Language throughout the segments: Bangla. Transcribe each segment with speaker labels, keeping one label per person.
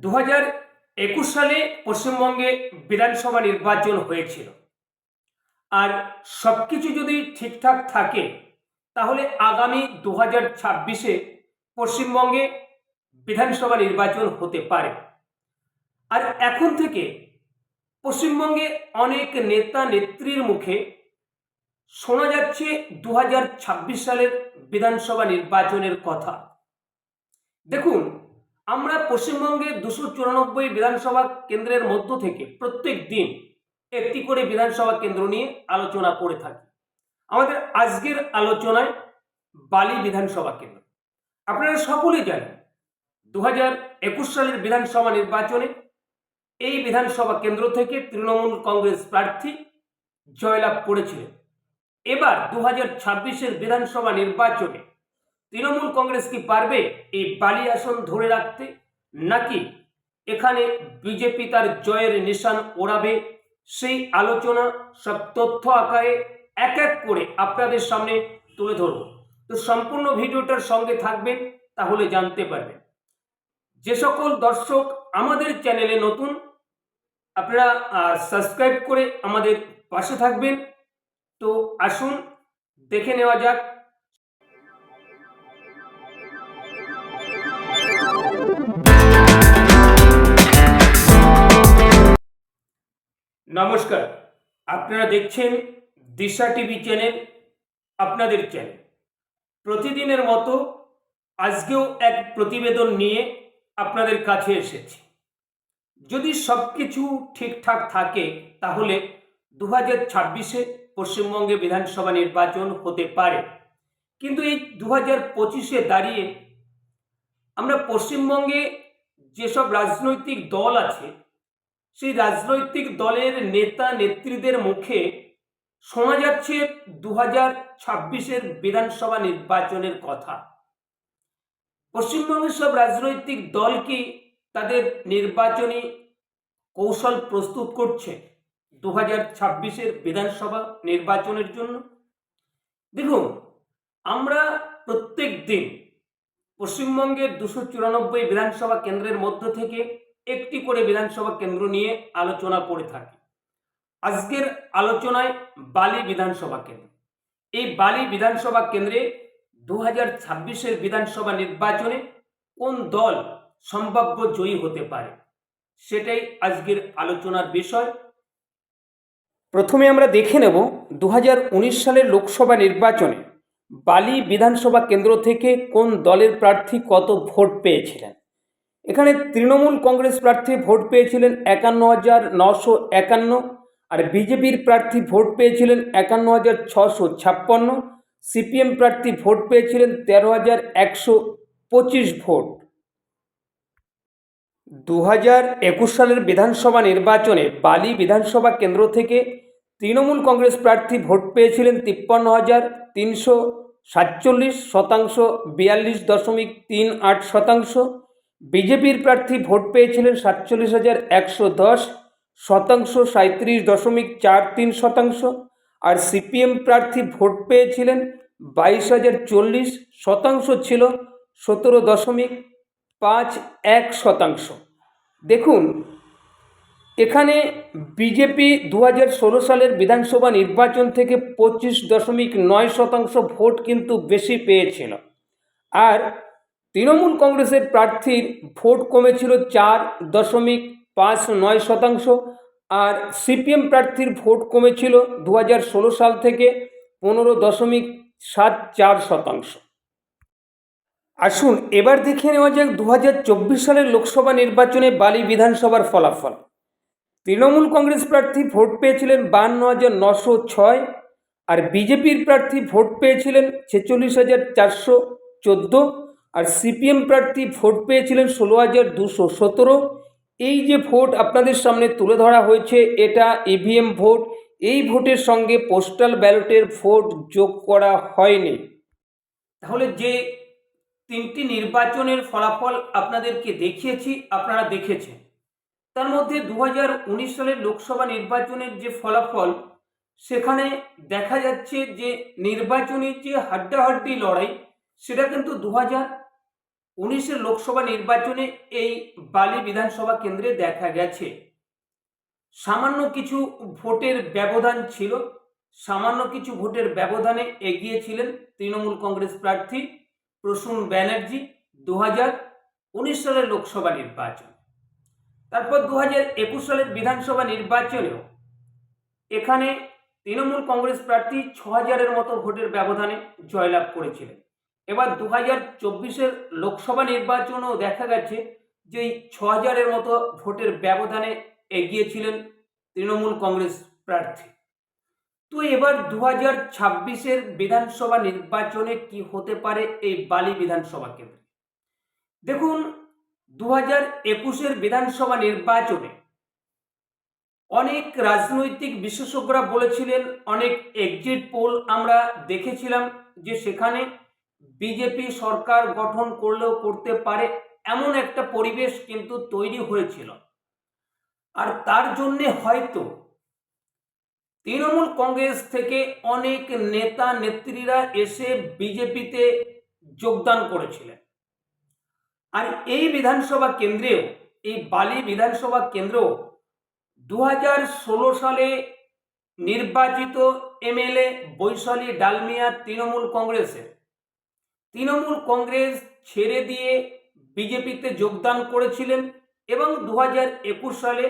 Speaker 1: দু একুশ সালে পশ্চিমবঙ্গে বিধানসভা নির্বাচন হয়েছিল। আর সব কিছু যদি ঠিকঠাক থাকে, তাহলে আগামী দু হাজার ছাব্বিশে পশ্চিমবঙ্গে বিধানসভা নির্বাচন হতে পারে। আর এখন থেকে পশ্চিমবঙ্গে অনেক নেতা নেত্রীর মুখে শোনা যাচ্ছে দু হাজার ছাব্বিশ সালের বিধানসভা নির্বাচনের কথা। দেখুন আমরা পশ্চিমবঙ্গে দুশো চুরানব্বই বিধানসভা কেন্দ্রের মধ্য থেকে প্রত্যেক দিন একটি করে বিধানসভা কেন্দ্র নিয়ে আলোচনা করে থাকি। আমাদের আজকের আলোচনায় বালি বিধানসভা কেন্দ্র। আপনারা সকলেই জানেন দু হাজার একুশ সালের বিধানসভা নির্বাচনে এই বিধানসভা কেন্দ্র থেকে তৃণমূল কংগ্রেস প্রার্থী জয়লাভ করেছিলেন। এবার দু হাজার ছাব্বিশের বিধানসভা নির্বাচনে তৃণমূল কংগ্রেস কি পারবে এই বালি আসন ধরে রাখতে? নাকি এখানে বিজেপি তার জয়ের নিশান ওড়াবে? সেই আলোচনা, সব তথ্য আকারে এক এক করে আপনাদের সামনে তুলে ধরব। তো সম্পূর্ণ ভিডিওটার সঙ্গে থাকবেন, তাহলে জানতে পারবেন। যে সকল দর্শক আমাদের চ্যানেলে নতুন, আপনারা সাবস্ক্রাইব করে আমাদের পাশে থাকবেন। তো আসুন, দেখে নেওয়া যাক নমস্কার। আপনারা দেখছেন দিশা টিভি চ্যানেল, আপনাদের চ্যানেল। প্রতিদিনের মতো আজকেও এক প্রতিবেদন নিয়ে আপনাদের কাছে এসেছি। যদি সব কিছু ঠিকঠাক থাকে, তাহলে দু হাজার ছাব্বিশে পশ্চিমবঙ্গে বিধানসভা নির্বাচন হতে পারে। কিন্তু এই দু হাজার পঁচিশে দাঁড়িয়ে আমরা পশ্চিমবঙ্গে যেসব রাজনৈতিক দল আছে সেই রাজনৈতিক দলের নেতা নেত্রীদের মুখে শোনা যাচ্ছে দু হাজার ছাব্বিশের বিধানসভা নির্বাচনের কথা। পশ্চিমবঙ্গের সব রাজনৈতিক দল কি তাদের নির্বাচনী কৌশল প্রস্তুত করছে দু হাজার ছাব্বিশের বিধানসভা নির্বাচনের জন্য? দেখুন, আমরা প্রত্যেক দিন পশ্চিমবঙ্গের দুশো চুরানব্বই বিধানসভা কেন্দ্রের মধ্য থেকে একটি করে বিধানসভা কেন্দ্র নিয়ে আলোচনা করে থাকি। আজকের আলোচনায় বালি বিধানসভা কেন্দ্র। এই বালি বিধানসভা কেন্দ্রে দু হাজার ছাব্বিশের বিধানসভা নির্বাচনে কোন দল সম্ভাব্য জয়ী হতে পারে, সেটাই আজকের আলোচনার বিষয়। প্রথমে আমরা দেখে নেব দু হাজার উনিশ সালের লোকসভা নির্বাচনে বালি বিধানসভা কেন্দ্র থেকে কোন দলের প্রার্থী কত ভোট পেয়েছিলেন। এখানে তৃণমূল কংগ্রেস প্রার্থী ভোট পেয়েছিলেন একান্ন হাজার নশো একান্ন, আর বিজেপির প্রার্থী ভোট পেয়েছিলেন একান্ন হাজার ছশো ছাপ্পান্ন, সিপিএম প্রার্থী ভোট পেয়েছিলেন তেরো হাজার একশো পঁচিশ ভোট। দু হাজার একুশ সালের বিধানসভা নির্বাচনে বালি বিধানসভা কেন্দ্র থেকে তৃণমূল কংগ্রেস প্রার্থী ভোট পেয়েছিলেন তিপ্পান্ন হাজার তিনশো সাতচল্লিশ শতাংশ, বিয়াল্লিশ দশমিক তিন আট শতাংশ বিজেপির প্রার্থী ভোট পেয়েছিলেন সাতচল্লিশ হাজার একশো দশ শতাংশ সাঁত্রিশ দশমিক চার তিন শতাংশ, আর সিপিএম প্রার্থী ভোট পেয়েছিলেন বাইশ হাজার চল্লিশ শতাংশ ছিল সতেরো দশমিক পাঁচ এক শতাংশ। দেখুন, এখানে বিজেপি দু হাজার ষোলো সালের বিধানসভা নির্বাচন থেকে পঁচিশ দশমিক নয় শতাংশ ভোট কিন্তু বেশি পেয়েছিল। আর তৃণমূল কংগ্রেসের প্রার্থীর ভোট কমেছিল চার দশমিক পাঁচ নয় শতাংশ আর সিপিএম প্রার্থীর ভোট কমেছিল দু হাজার ষোলো সাল থেকে পনেরো দশমিক সাত চার শতাংশ। আসুন, এবার দেখে নেওয়া যাক দু হাজার চব্বিশ সালের লোকসভা নির্বাচনে বালি বিধানসভার ফলাফল। তৃণমূল কংগ্রেস প্রার্থী ভোট পেয়েছিলেন বান্ন হাজার নশো ছয় আর বিজেপির প্রার্থী ভোট পেয়েছিলেন ছেচল্লিশ হাজার চারশো চোদ্দ আর সিপিএম প্রার্থী ভোট পেয়েছিলেন ষোলো হাজার দুশো সতেরো। এই যে ভোট আপনাদের সামনে তুলে ধরা হয়েছে, এটা ইভিএম ভোট। এই ভোটের সঙ্গে পোস্টাল ব্যালটের ভোট যোগ করা হয়নি। তাহলে যে তিনটি নির্বাচনের ফলাফল আপনাদেরকে দেখিয়েছি, আপনারা দেখেছেন। তার মধ্যে দু হাজার উনিশ সালের লোকসভা নির্বাচনের যে ফলাফল, সেখানে দেখা যাচ্ছে যে নির্বাচনী যে হাড্ডাহাড্ডি লড়াই, সেটা কিন্তু দু হাজার উনিশের লোকসভা নির্বাচনে এই বালি বিধানসভা কেন্দ্রে দেখা গেছে। সামান্য কিছু ভোটের ব্যবধান ছিল। সামান্য কিছু ভোটের ব্যবধানে এগিয়েছিলেন তৃণমূল কংগ্রেস প্রার্থী প্রসূন ব্যানার্জি দু হাজার উনিশ সালের লোকসভা নির্বাচন। তারপর দু হাজার একুশ সালের বিধানসভা নির্বাচনেও এখানে তৃণমূল কংগ্রেস প্রার্থী ছ হাজারের মতো ভোটের ব্যবধানে জয়লাভ করেছিলেন। এবার দু হাজার চব্বিশের লোকসভা নির্বাচনেও দেখা গেছে যে ছ হাজারের মতো ভোটের ব্যবধানে এগিয়েছিলেন তৃণমূল কংগ্রেস প্রার্থী। তো এবার দু হাজার ছাব্বিশের বিধানসভা নির্বাচনে কি হতে পারে এই বালি বিধানসভা কেন্দ্রে? দেখুন দু হাজার একুশের বিধানসভা নির্বাচনে অনেক রাজনৈতিক বিশেষজ্ঞরা বলেছিলেন, অনেক এক্সিট পোল আমরা দেখেছিলাম যে সেখানে বিজেপি সরকার গঠন করলেও করতে পারে এমন একটা পরিবেশ কিন্তু তৈরি হয়েছিল। আর তার জন্যে হয়তো তৃণমূল কংগ্রেস থেকে অনেক নেতা নেত্রীরা এসে বিজেপিতে যোগদান করেছিলেন। আর এই বিধানসভা কেন্দ্রেও, এই বালি বিধানসভা কেন্দ্রেও দু সালে নির্বাচিত এমএলএ বৈশালী ডালমিয়া তৃণমূল কংগ্রেসের তৃণমূল কংগ্রেস ছেড়ে দিয়ে বিজেপিতে যোগদান করেছিলেন এবং দু হাজার একুশ সালে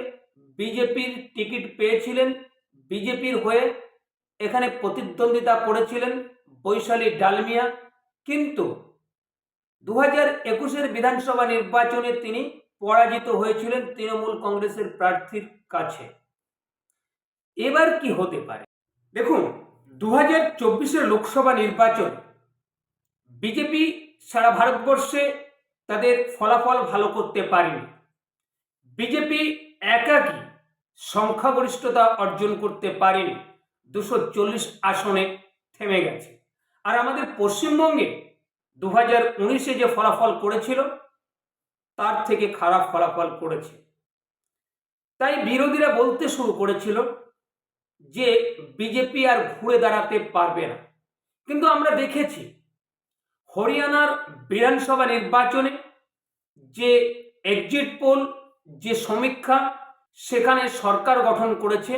Speaker 1: বিজেপির টিকিট পেয়েছিলেন। বিজেপির হয়ে এখানে প্রতিদ্বন্দ্বিতা করেছিলেন বৈশালী ডালমিয়া। কিন্তু দু হাজার একুশের বিধানসভা নির্বাচনে তিনি পরাজিত হয়েছিলেন তৃণমূল কংগ্রেসের প্রার্থীর কাছে। এবার কি হতে পারে? দেখুন দু হাজার চব্বিশের লোকসভা নির্বাচন বিজেপি সারা ভারতবর্ষে তাদের ফলাফল ভালো করতে পারেনি। বিজেপি একাকী সংখ্যাগরিষ্ঠতা অর্জন করতে পারেনি। দুশো চল্লিশ আসনে থেমে গেছে। আর আমাদের পশ্চিমবঙ্গে দু হাজার উনিশে যে ফলাফল করেছিল, তার থেকে খারাপ ফলাফল করেছে। তাই বিরোধীরা বলতে শুরু করেছিল যে বিজেপি আর ঘুরে দাঁড়াতে পারবে না। কিন্তু আমরা দেখেছি হরিয়ানার বিধানসভা নির্বাচনে যে এক্সিট পোল যে সমীক্ষা, সেখানে সরকার গঠন করেছে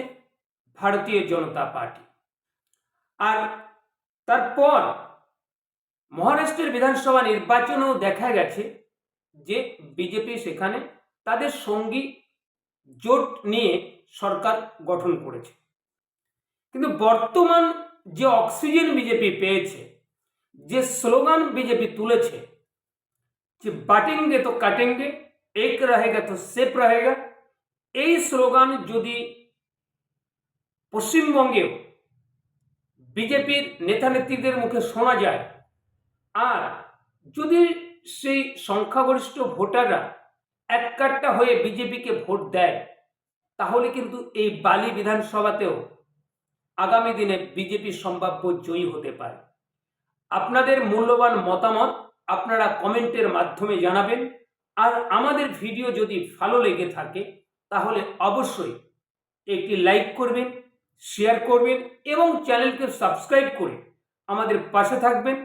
Speaker 1: ভারতীয় জনতা পার্টি। আর তারপর মহারাষ্ট্রের বিধানসভা নির্বাচনেও দেখা গেছে যে বিজেপি সেখানে তাদের সঙ্গী জোট নিয়ে সরকার গঠন করেছে। কিন্তু বর্তমান যে অক্সিজেন বিজেপি পেয়েছে যে স্লোগান বিজেপি তুলেছে যে বাটেঙ্গে তো কাটেঙ্গে, এক রহেগা তো সেফ রহেগা এই স্লোগান যদি পশ্চিমবঙ্গেও বিজেপির নেতা নেত্রীদের মুখে শোনা যায়, আর যদি সেই সংখ্যাগরিষ্ঠ ভোটাররা এক কাট্টা হয়ে বিজেপিকে ভোট দেয়, তাহলে কিন্তু এই বালি বিধানসভাতেও আগামী দিনে বিজেপি সম্ভাব্য জয়ী হতে পারে। আপনাদের মূল্যবান মতামত আপনারা কমেন্টের মাধ্যমে জানাবেন। আর আমাদের ভিডিও যদি ভালো লেগে থাকে, তাহলে অবশ্যই একটি লাইক করবেন, শেয়ার করবেন এবং চ্যানেলকে সাবস্ক্রাইব করে আমাদের পাশে থাকবেন।